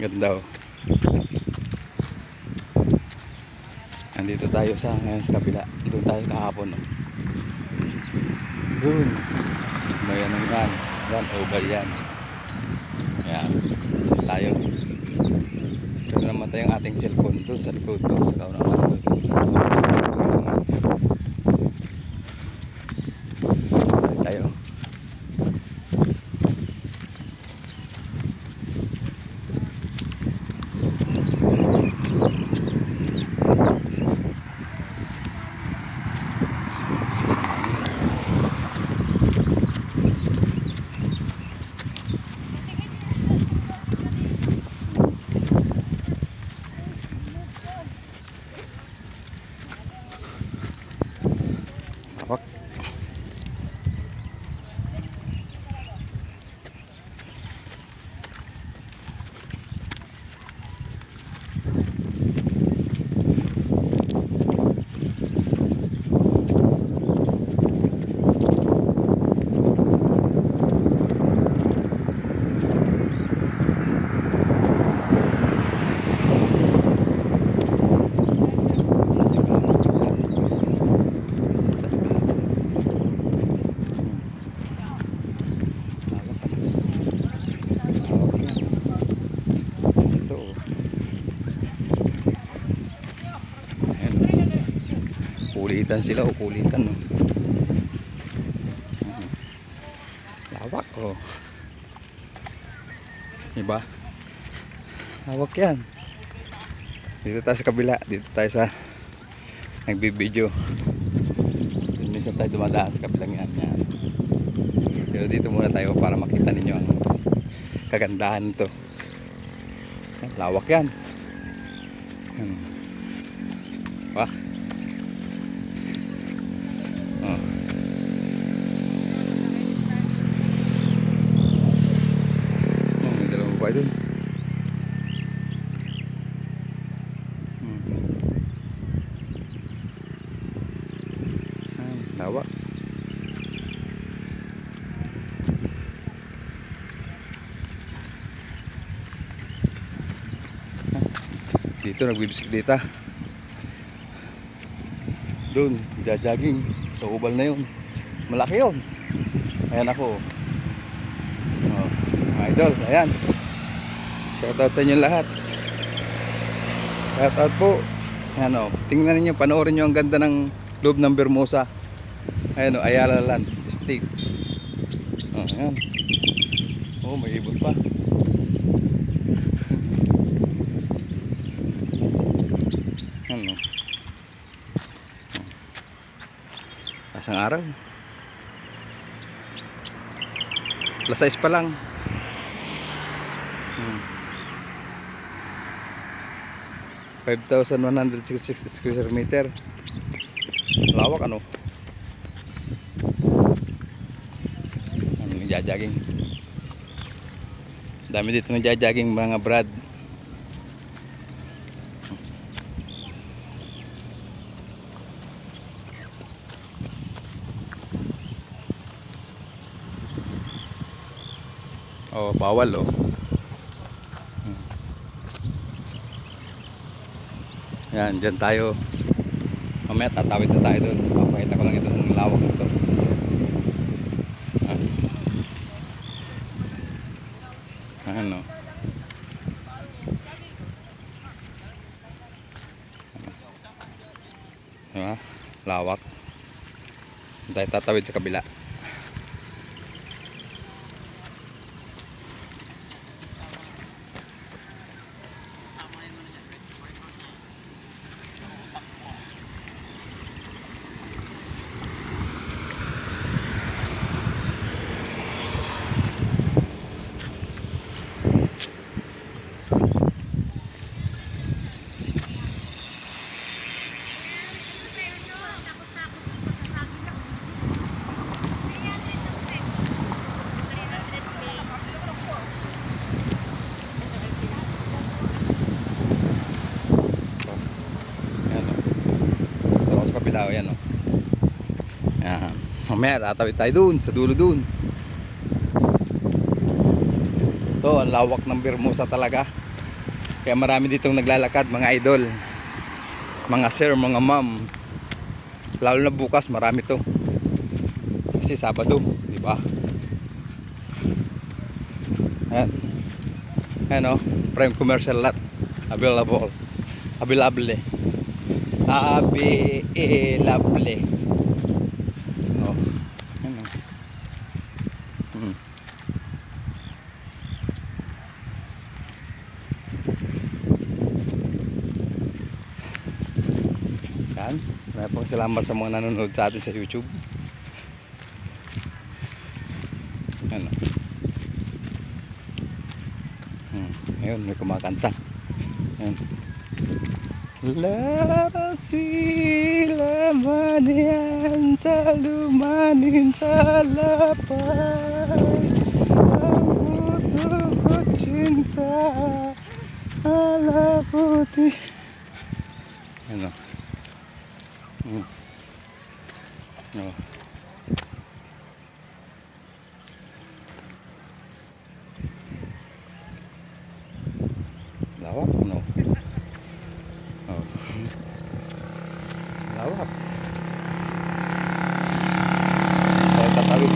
Ganda oh. Nandito tayo sa ngayon sa kabila. Doon tayo kahapon oh. Doon. May ano yan. Yan, oval yan. Yan. Doon tayo. Ito naman tayong ating cellphone doon sa likod doon sa kaunang likod. Doon tayo. Hawak. Ito. oh. Ayan. Kulitan sila o kulitan no. Lawak oh. Diba? Lawak yan. Dito tayo sa kabila. Dito tayo sa nagbibideo. Minsan tayo dumadaan sa kabilang yan. yan. Pero dito muna tayo para makita ninyo ang kagandahan nito. Lawak yan. Hmm. Wah. Oh. Oh, may dalawang babae dun. Hmm. Ah, lawak. Dito nagbibisikleta. Doon, jajaging sa ubal na yun. Malaki yun. Ayan ako. Oh, idol, ayan. Shoutout sa inyo lahat. Shoutout po. Ayan o, tingnan niyo panoorin niyo ang ganda ng loob ng Bermosa. Ayan o, Ayala Land Estate. Oh, ayan. Oh, may ibon pa. Ano? Asang araw. Plus size pa lang. Hmm. 5,166 square meter. Lawak ano? Yung jajaging? Dami dito ng jajaging mga brad. Oh, bawal oh. Hmm. Yan, dyan tayo. Mamaya tatawid na tayo doon. Papakita ko lang ito ng lawak nito. Ano? Diba? Lawak. Tayo tatawid sa kabila. Ayan o. Ito ako sa kabila o yan o. Ayan. Mamaya tatawid tayo dun, sa dulo dun. To, ang lawak ng Bermusa talaga. Kaya marami ditong naglalakad, mga idol. Mga sir, mga ma'am. Lalo na bukas, marami to. Kasi Sabado, di ba? Ayan. Ayan o, prime commercial lot. Available. Available. Available. Oh. Ayan o. Hmm. Yan. Maraming pong salamat sa mga nanonood sa atin sa YouTube. Ano? Hmm. Ayun, may kumakanta. Yan. Lara sila manian sa lumanin sa lapay Ang puto ko cinta ala putih Ano? Hmm. Oh. Lawak, no? Oh. Lawak. Tayo tatawid.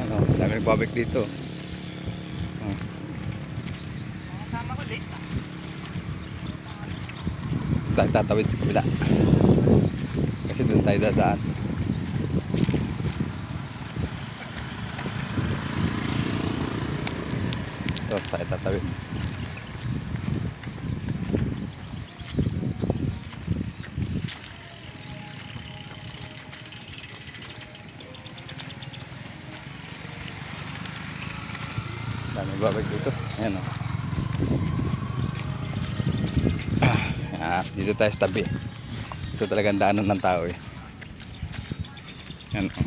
Ano, dami nagbabalik dito. Oh. Tayo tatawid sa kabila. Kasi doon tayo dadaan. Ito, tayo tatawid. Dami babag dito. Ayan o. Ah, dito tayo sa tabi. Ito talagang daanan ng tao eh. Ayan o.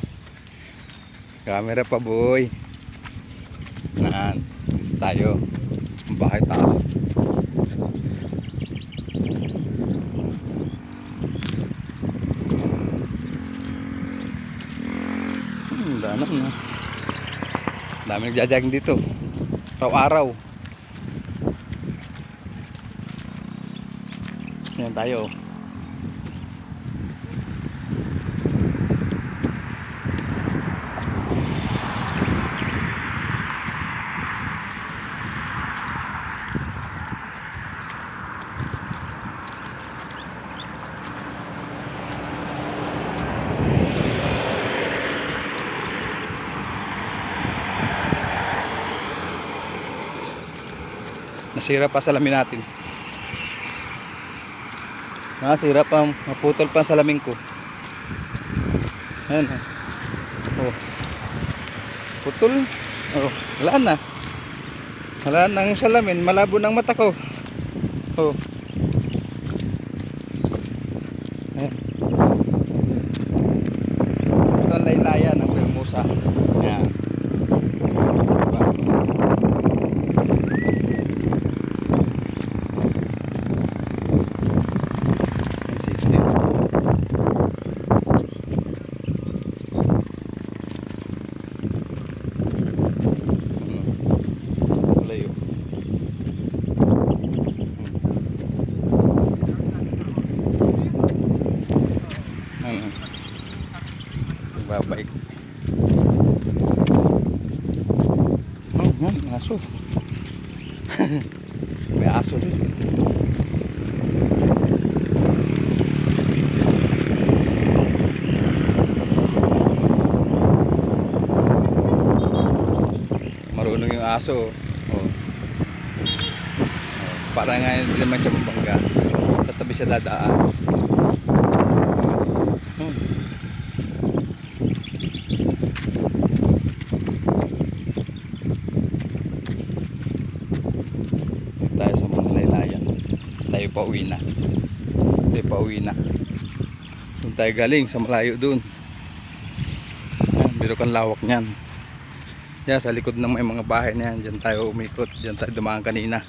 Camera pa boy. Naan. Tayo. Ang bahay taas. Hmm, daanan na. Dami nagja-jogging dito. Araw-araw. Yan tayo. Nasira pa salamin natin. Nasira pa, maputol pa salamin ko. Ayan. Oh. Putol. Oh, wala na. Wala na ang salamin, malabo ng mata ko. Oh. Ayan. Ito ang laylayan ng Bermusa. Ayan. Diba? Ang sisi. Ano? Layo. Ano? Babalik. Oh, yan, aso. Rin. Marunong yung aso. Oh. Para nga hindi naman siya mabangga. Sa tabi siya dadaan. Oh. Dito tayo sa mga laylayan. Tayo pa uwi na. Tayo pa uwi na. Doon tayo galing sa malayo doon. Biro kang lawak niyan. Yan, sa likod ng may mga bahay na yan. Diyan tayo umikot. Diyan tayo dumaan kanina.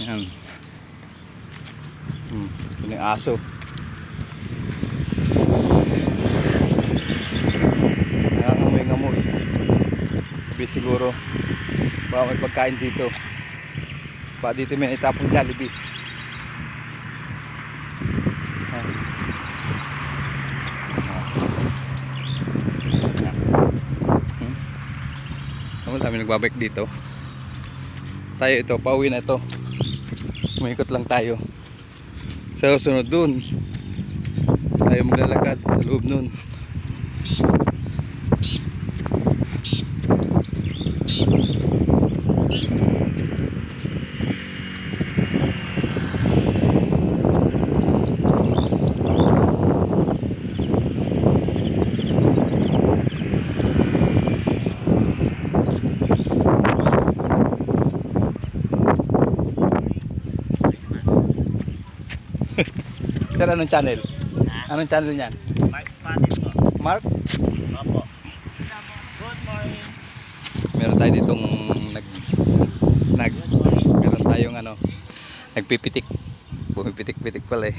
Yan. Hmm, ito yung aso. Nangangamoy-ngamoy. Jollibee siguro. Baka may pagkain dito. Baka dito may itapong Jollibee. Ah. Ah. Hmm? Ang dami nagbabike dito. Tayo ito, pauwi na ito. Umikot lang tayo. Sa sunod dun. Tayo maglalakad sa loob nun. Sir, anong channel? Anong channel niyan? Mark Spotted po. Mark? Opo. Good morning. Meron tayo ditong nag nag meron tayong ano nagpipitik. Pumipitik-pitik pala eh.